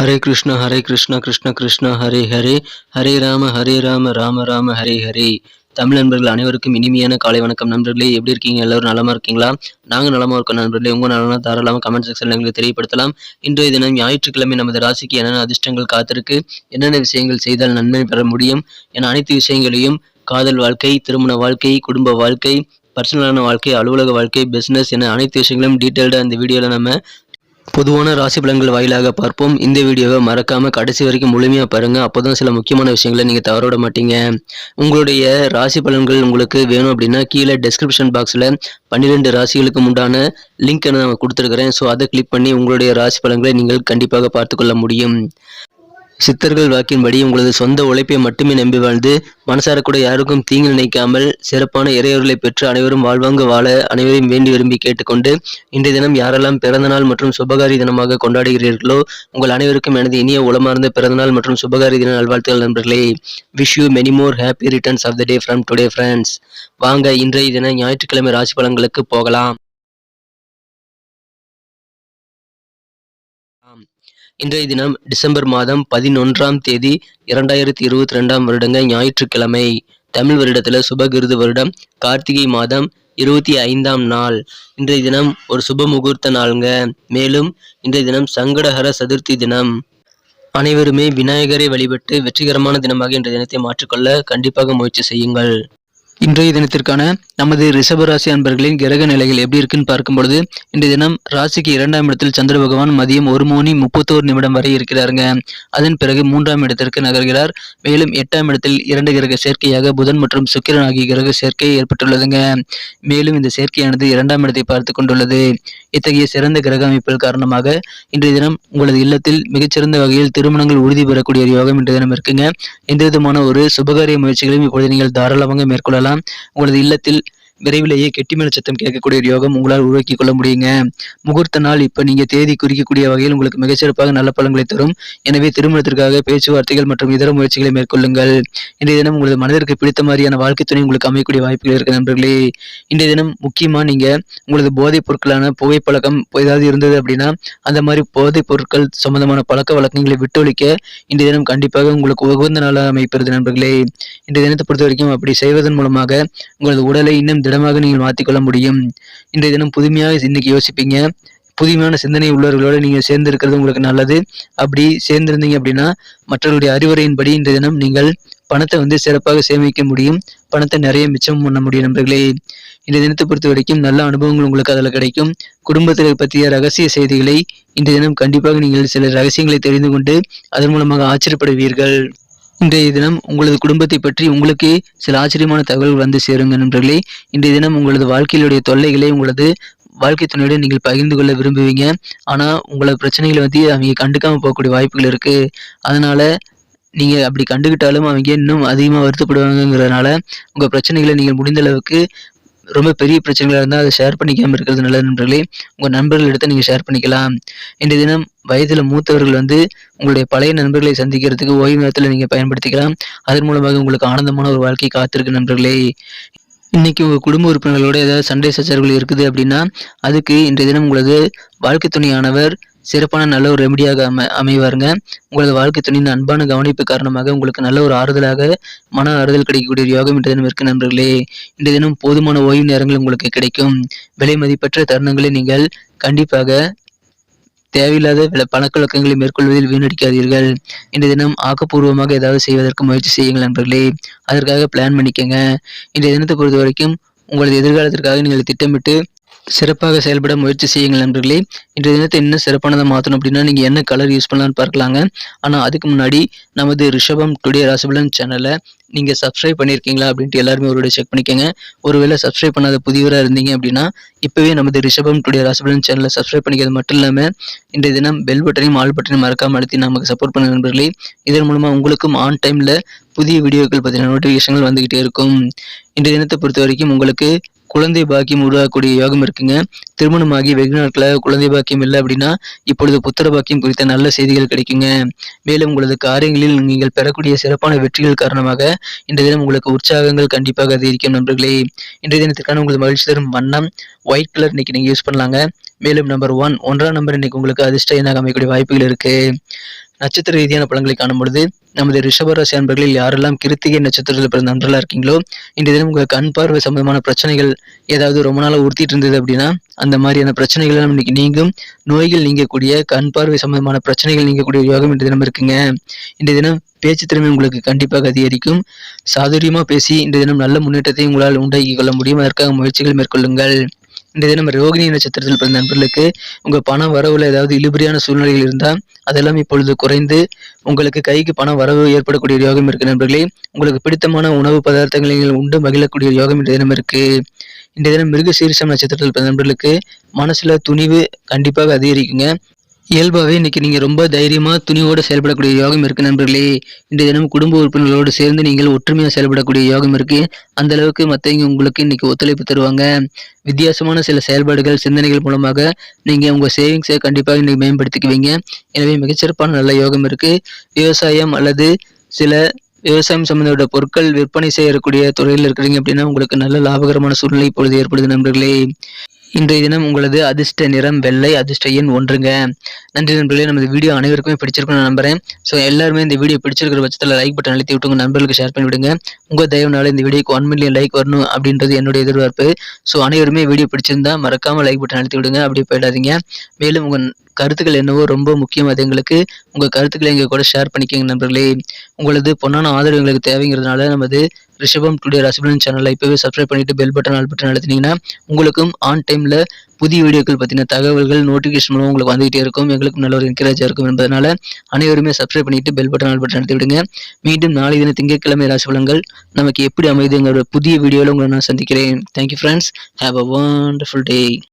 ஹரே கிருஷ்ண ஹரே கிருஷ்ண கிருஷ்ண கிருஷ்ண ஹரே ஹரே. ஹரே ராம ஹரே ராம ராம ராம ஹரே ஹரே. தமிழ் நண்பர்கள் அனைவருக்கும் இனிமையான காலை வணக்கம். நண்பர்களே எப்படி இருக்கீங்க? எல்லாரும் நலமா இருக்கீங்களா? நாங்கள் நலமா இருக்கோம் நண்பர்களே. உங்க நலனா தாராளமாக கமெண்ட் செக்ஷன்ல எங்களுக்கு தெரியப்படுத்தலாம். இன்றைய தினம் ஞாயிற்றுக்கிழமை நமது ராசிக்கு என்னென்ன அதிர்ஷ்டங்கள் காத்திருக்கு என்னென்ன விஷயங்கள் செய்தால் நன்மை பெற முடியும் என அனைத்து விஷயங்களையும் காதல் வாழ்க்கை திருமண வாழ்க்கை குடும்ப வாழ்க்கை பர்சனலான வாழ்க்கை அலுவலக வாழ்க்கை பிஸ்னஸ் என அனைத்து விஷயங்களும் டீட்டெயில்டாக இந்த வீடியோவில் நம்ம பொதுவான ராசி பலன்கள் வாயிலாக பார்ப்போம். இந்த வீடியோவை மறக்காம கடைசி வரைக்கும் முழுமையா பாருங்க. அப்போதான் சில முக்கியமான விஷயங்களை நீங்க தவற விட மாட்டீங்க. உங்களுடைய ராசி பலன்கள் உங்களுக்கு வேணும் அப்படின்னா கீழே டெஸ்கிரிப்ஷன் பாக்ஸ்ல பன்னிரெண்டு ராசிகளுக்கு உண்டான லிங்க் நான் கொடுத்துருக்கிறேன். ஸோ அதை கிளிக் பண்ணி உங்களுடைய ராசி பலன்களை நீங்கள் கண்டிப்பாக பார்த்துக்கொள்ள முடியும். சித்தர்கள் வாக்கின்படி உங்களது சொந்த உழைப்பை மட்டுமே நம்பி வாழ்ந்து மனசார கூட யாருக்கும் தீங்கு நினைக்காமல் சிறப்பான இறையொருளை பெற்று அனைவரும் வாழ்வாங்க வாழ அனைவரையும் வேண்டி விரும்பி கேட்டுக்கொண்டு இன்றைய தினம் யாரெல்லாம் பிறந்தநாள் மற்றும் சுபகாரி தினமாக கொண்டாடுகிறீர்களோ உங்கள் அனைவருக்கும் எனது இனிய உளமார்ந்த பிறந்தநாள் மற்றும் சுபகாரி தின நல்வாழ்த்துகள் நண்பர்களே. Wish you many more happy returns of the day from today friends வாங்க இன்றைய தின ஞாயிற்றுக்கிழமை ராசி பலன்களுக்கு போகலாம். இன்றைய தினம் டிசம்பர் மாதம் பதினொன்றாம் தேதி இரண்டாயிரத்தி இருபத்தி ரெண்டாம் வருடங்க ஞாயிற்றுக்கிழமை. தமிழ் வருடத்தில் சுபகிருது வருடம் கார்த்திகை மாதம் இருபத்தி ஐந்தாம் நாள். இன்றைய தினம் ஒரு சுப முகூர்த்த நாளுங்க. மேலும் இன்றைய தினம் சங்கடஹர சதுர்த்தி தினம். அனைவருமே விநாயகரை வழிபட்டு வெற்றிகரமான தினமாக இன்றைய தினத்தை மாற்றிக்கொள்ள கண்டிப்பாக முயற்சி செய்யுங்கள். இன்றைய தினத்திற்கான நமது ரிஷபராசி அன்பர்களின் கிரக நிலைகள் எப்படி இருக்குன்னு பார்க்கும் பொழுது இன்றைய தினம் ராசிக்கு இரண்டாம் இடத்தில் சந்திர பகவான் மதியம் ஒரு மணி முப்பத்தோரு நிமிடம் வரை இருக்கிறாருங்க. அதன் பிறகு மூன்றாம் இடத்திற்கு நகர்கிறார். மேலும் எட்டாம் இடத்தில் இரண்டு கிரக சேர்க்கையாக புதன் மற்றும் சுக்கிரன் ஆகிய கிரக சேர்க்கை ஏற்பட்டுள்ளதுங்க. மேலும் இந்த சேர்க்கையானது இரண்டாம் இடத்தை பார்த்து கொண்டுள்ளது. இத்தகைய சிறந்த கிரக அமைப்புகள் காரணமாக இன்றைய தினம் உங்களது இல்லத்தில் மிகச்சிறந்த வகையில் திருமணங்கள் உறுதி பெறக்கூடிய யோகம் இன்றைய தினம் இருக்குங்க. எந்த விதமான ஒரு சுபகாரிய முயற்சிகளையும் இப்பொழுது நீங்கள் தாராளமாக மேற்கொள்ளலாம். உங்களது இல்லத்தில் விரைவிலேயே கெட்டிமேல சத்தம் கேட்கக்கூடிய ஒரு யோகம் உங்களால் உருவாக்கி கொள்ள முடியுங்க. முகூர்த்த நாள் இப்போ நீங்க தேதி குறிக்கக்கூடிய வகையில் உங்களுக்கு மிகச்சிறப்பாக நல்ல பலன்களை தரும். எனவே திருமணத்திற்காக பேச்சுவார்த்தைகள் மற்றும் இதர முயற்சிகளை மேற்கொள்ளுங்கள். இன்றைய தினம் உங்களது மனதிற்கு பிடித்த மாதிரியான வாழ்க்கை துணை உங்களுக்கு அமையக்கூடிய வாய்ப்புகள் இருக்கு நண்பர்களே. இன்றைய தினம் முக்கியமா நீங்க உங்களது போதைப் பொருட்களான புகைப்பழக்கம் ஏதாவது இருந்தது அப்படின்னா அந்த மாதிரி போதைப் பொருட்கள் சம்பந்தமான பழக்க வழக்கங்களை விட்டொழிக்க இன்றைய தினம் கண்டிப்பாக உங்களுக்கு உகந்த நாளாக அமைப்பது நண்பர்களே. இன்றைய தினத்தை பொறுத்த வரைக்கும் அப்படி செய்வதன் மூலமாக உங்களது உடலை இன்னும் திடமாக நீங்கள் மாற்றிக்கொள்ள முடியும். இன்றைய தினம் புதுமையாக இன்னைக்கு யோசிப்பீங்க. புதுமையான சிந்தனை உள்ளவர்களோடு நீங்கள் சேர்ந்து இருக்கிறது உங்களுக்கு நல்லது. அப்படி சேர்ந்திருந்தீங்க அப்படின்னா மற்றவர்களுடைய அறிவுரையின்படி இன்றைய தினம் நீங்கள் பணத்தை வந்து சிறப்பாக சேமிக்க முடியும். பணத்தை நிறைய மிச்சம் பண்ண முடியும் நண்பர்களே. இந்த தினத்தை பொறுத்த வரைக்கும் நல்ல அனுபவங்கள் உங்களுக்கு அதில் கிடைக்கும். குடும்பத்தில் பற்றிய ரகசிய செய்திகளை இன்றைய தினம் கண்டிப்பாக நீங்கள் சில ரகசியங்களை தெரிந்து கொண்டு அதன் மூலமாக ஆச்சரியப்படுவீர்கள். இன்றைய தினம் உங்களது குடும்பத்தை பற்றி உங்களுக்கே சில ஆச்சரியமான தகவல்கள் வந்து சேருங்க நண்பர்களே. இன்றைய தினம் உங்களது வாழ்க்கையிலுடைய தொல்லைகளை உங்களது வாழ்க்கை துணையுடன் நீங்கள் பகிர்ந்து கொள்ள விரும்புவீங்க. ஆனால் உங்களது பிரச்சனைகளை வந்து அவங்க கண்டுக்காமல் போகக்கூடிய வாய்ப்புகள் இருக்கு. அதனால நீங்கள் அப்படி கண்டுகிட்டாலும் அவங்க இன்னும் அதிகமாக வருத்தப்படுவாங்கங்கிறதுனால உங்கள் பிரச்சனைகளை நீங்கள் முடிந்த அளவுக்கு ரொம்ப பெரிய பிரச்சனைகளாக இருந்தால் அதை ஷேர் பண்ணிக்காமல் இருக்கிறது நல்லது நண்பர்களே. உங்கள் நண்பர்கள் எடுத்து நீங்கள் ஷேர் பண்ணிக்கலாம். இன்றைய தினம் வயதில் மூத்தவர்கள் வந்து உங்களுடைய பழைய நண்பர்களை சந்திக்கிறதுக்கு ஓய்வு நேரத்தில் நீங்கள் பயன்படுத்திக்கலாம். அதன் மூலமாக உங்களுக்கு ஆனந்தமான ஒரு வாழ்க்கை காத்திருக்கு நண்பர்களே. இன்னைக்கு உங்கள் குடும்ப உறுப்பினர்களோட ஏதாவது சண்டை சச்சரவுகள் இருக்குது அப்படின்னா அதுக்கு இன்றைய தினம் உங்களது வாழ்க்கை துணையானவர் சிறப்பான நல்ல ஒரு ரெமடியாக அமை அமைவாருங்க. உங்களது வாழ்க்கை துணியின் அன்பான கவனிப்பு காரணமாக உங்களுக்கு நல்ல ஒரு ஆறுதலாக மன ஆறுதல் கிடைக்கக்கூடிய ஒரு யோகம் இன்றைய தினம் இருக்கு நண்பர்களே. இன்றைய தினம் போதுமான ஓய்வு நேரங்கள் உங்களுக்கு கிடைக்கும். விலை மதிப்பற்ற தருணங்களை நீங்கள் கண்டிப்பாக தேவையில்லாத பல பழக்கவழக்கங்களை மேற்கொள்வதில் வீணடிக்காதீர்கள். இன்றைய தினம் ஆக்கப்பூர்வமாக ஏதாவது செய்வதற்கு முயற்சி செய்யுங்கள் நண்பர்களே. அதற்காக பிளான் பண்ணிக்கங்க. இன்றைய தினத்தை பொறுத்த வரைக்கும் உங்களது எதிர்காலத்திற்காக நீங்கள் திட்டமிட்டு சிறப்பாக செயல்பட முயற்சி செய்யுங்கள் நண்பர்களே. இன்றைய தினத்தை இன்னும் சிறப்பானதை மாற்றணும் அப்படின்னா நீங்கள் என்ன கலர் யூஸ் பண்ணலான்னு பார்க்கலாங்க. ஆனால் அதுக்கு முன்னாடி நமது ரிஷபம் டுடே ராசிபலன் சேனலை நீங்கள் சப்ஸ்கிரைப் பண்ணியிருக்கீங்களா அப்படின்ட்டு எல்லாருமே ஒரு செக் பண்ணிக்கோங்க. ஒருவேளை சப்ஸ்கிரைப் பண்ணாத புதியவராக இருந்தீங்க அப்படின்னா இப்போவே நமது ரிஷபம் டுடே ராசிபலன் சேனலை சப்ஸ்கிரைப் பண்ணிக்கிறது மட்டும் இல்லாமல் இன்றைய தினம் பெல் பட்டனையும் ஆல் பட்டனையும் மறக்காமல் அழுத்தி நமக்கு சப்போர்ட் பண்ண நண்பர்களே. இதன் மூலமாக உங்களுக்கும் ஆன் டைமில் புதிய வீடியோக்கள் பற்றின நோட்டிஃபிகேஷன்கள் வந்துக்கிட்டே இருக்கும். இன்றைய தினத்தை பொறுத்த வரைக்கும் உங்களுக்கு குழந்தை பாக்கியம் உருவாக்கக்கூடிய யோகம் இருக்குங்க. திருமணமாகி வெகு நாட்களாக குழந்தை பாக்கியம் இல்லை அப்படின்னா இப்பொழுது புத்திர பாக்கியம் குறித்த நல்ல செய்திகள் கிடைக்குங்க. மேலும் உங்களது காரியங்களில் நீங்கள் பெறக்கூடிய சிறப்பான வெற்றிகள் காரணமாக இன்றைய தினம் உங்களுக்கு உற்சாகங்கள் கண்டிப்பாக அதிகரிக்கும் நண்பர்களே. இன்றைய தினத்திற்கான உங்களது மகிழ்ச்சி தரும் வண்ணம் ஒயிட் கலர் இன்னைக்கு நீங்கள் யூஸ் பண்ணலாங்க. மேலும் நம்பர் ஒன் ஒன்றாம் நம்பர் இன்னைக்கு உங்களுக்கு அதிர்ஷ்ட எண்ணாக அமைக்கக்கூடிய வாய்ப்புகள் இருக்கு. நட்சத்திர ரீதியான பலன்களை காணும்பொழுது நமது ரிஷபராசி அன்பர்களில் யாரெல்லாம் கிருத்திகை நட்சத்திரத்தில் பிறந்த நன்றலாக இருக்கீங்களோ இன்றைய தினம் உங்கள் கண் பார்வை சம்பந்தமான பிரச்சனைகள் ஏதாவது ரொம்ப நாளாக உறுத்திட்டு இருந்தது அப்படின்னா அந்த மாதிரியான பிரச்சனைகள் எல்லாம் இன்னைக்கு நீங்கும். நோய்கள் நீங்கக்கூடிய கண் பார்வை சம்பந்தமான பிரச்சனைகள் நீங்கக்கூடிய யோகம் இன்றைய தினம் இருக்குங்க. இன்றைய தினம் பேச்சு திறமை உங்களுக்கு கண்டிப்பாக அதிகரிக்கும். சாதுரியமாக பேசி இன்றைய தினம் நல்ல முன்னேற்றத்தை உங்களால் உண்டாக்கி கொள்ள முடியும். அதற்காக முயற்சிகள் மேற்கொள்ளுங்கள். இந்த தினம் ரோகிணி நட்சத்திரத்தில் பிறந்த நண்பர்களுக்கு உங்கள் பண வரவுல ஏதாவது இழுபறியான சூழ்நிலைகள் இருந்தால் அதெல்லாம் இப்பொழுது குறைந்து உங்களுக்கு கைக்கு பண வரவு ஏற்படக்கூடிய யோகம் இருக்கு நண்பர்களே. உங்களுக்கு பிடித்தமான உணவு பதார்த்தங்களை நீங்கள் உண்டு மகிழக்கூடிய யோகம் இந்த தினம் இருக்கு. இந்த தினம் மிருக சீரிசம் நட்சத்திரத்தில் பிறந்த நண்பர்களுக்கு மனசுல துணிவு கண்டிப்பாக அதிகரிக்குங்க. இயல்பாகவே இன்னைக்கு நீங்கள் ரொம்ப தைரியமாக துணிவோடு செயல்படக்கூடிய யோகம் இருக்குது நண்பர்களே. இன்றைய தினம் குடும்ப உறுப்பினர்களோடு சேர்ந்து நீங்கள் ஒற்றுமையாக செயல்படக்கூடிய யோகம் இருக்குது அந்த அளவுக்கு மற்றவங்க உங்களுக்கு இன்றைக்கி ஒத்துழைப்பு தருவாங்க. வித்தியாசமான சில செயல்பாடுகள் சிந்தனைகள் மூலமாக நீங்கள் உங்கள் சேவிங்ஸை கண்டிப்பாக இன்றைக்கி மேம்படுத்திக்குவீங்க. எனவே மிகச்சிறப்பான நல்ல யோகம் இருக்குது விவசாயம் அல்லது சில விவசாயம் சம்பந்தப்பட்ட பொருட்கள் விற்பனை செய்யக்கூடிய துறையில் இருக்கிறீங்க அப்படின்னா உங்களுக்கு நல்ல லாபகரமான சூழ்நிலை இப்பொழுது ஏற்படுது நண்பர்களே. இன்றைய தினம் உங்களது அதிர்ஷ்ட நிறம் வெள்ளை அதிர்ஷ்ட எண் ஒன்றுங்க. நன்றி நண்பர்களே நமது வீடியோ அனைவருக்குமே பிடிச்சிருக்கும் நான் நம்புறேன். ஸோ எல்லாருமே இந்த வீடியோ பிடிச்சிருக்கிற பட்சத்தில் லைக் பட்டன் அழுத்தி விட்டு உங்கள் நண்பர்களுக்கு ஷேர் பண்ணி விடுங்க உங்கள் தயவுனால இந்த வீடியோக்கு ஒன் மில்லியன் லைக் வரணும் அப்படின்றது என்னுடைய எதிர்பார்ப்பு. ஸோ அனைவருமே வீடியோ பிடிச்சிருந்தா மறக்காம லைக் பட்டன் அழுத்தி விடுங்க அப்படி போயிடாதீங்க. மேலும் உங்கள் கருத்துக்கள் என்னவோ ரொம்ப முக்கியம். அது எங்களுக்கு உங்கள் கருத்துக்களை எங்கள் கூட ஷேர் பண்ணிக்கோங்க நண்பர்களே. உங்களது பொன்னான ஆதரவு எங்களுக்கு தேவைங்கிறதுனால நமது ரிஷபம் டுடே ரசிபலன் சேனலை இப்போவே சப்ஸ்கிரைப் பண்ணிவிட்டு பெல் பட்டன் ஆல் பட்டன் அழுத்தினீங்கன்னா உங்களுக்கும் ஆன் டைமில் புதிய வீடியோக்கள் பற்றின தகவல்கள் நோட்டிஃபிகேஷன் மூலம் உங்களுக்கு வந்துகிட்டே இருக்கும். எங்களுக்கும் நல்ல ஒரு என்கரேஜாக இருக்கும் என்பதனால அனைவருமே சப்ஸ்கிரைப் பண்ணிவிட்டு பெல் பட்டன் ஆல் பட்டன் அழுத்தி விடுங்க. மீண்டும் நாளை தின திங்கட்கிழமை ராசிபலன்கள் நமக்கு எப்படி அமைதுங்கிற புதிய வீடியோவில் உங்களை நான் சந்திக்கிறேன். Thank you friends have a wonderful day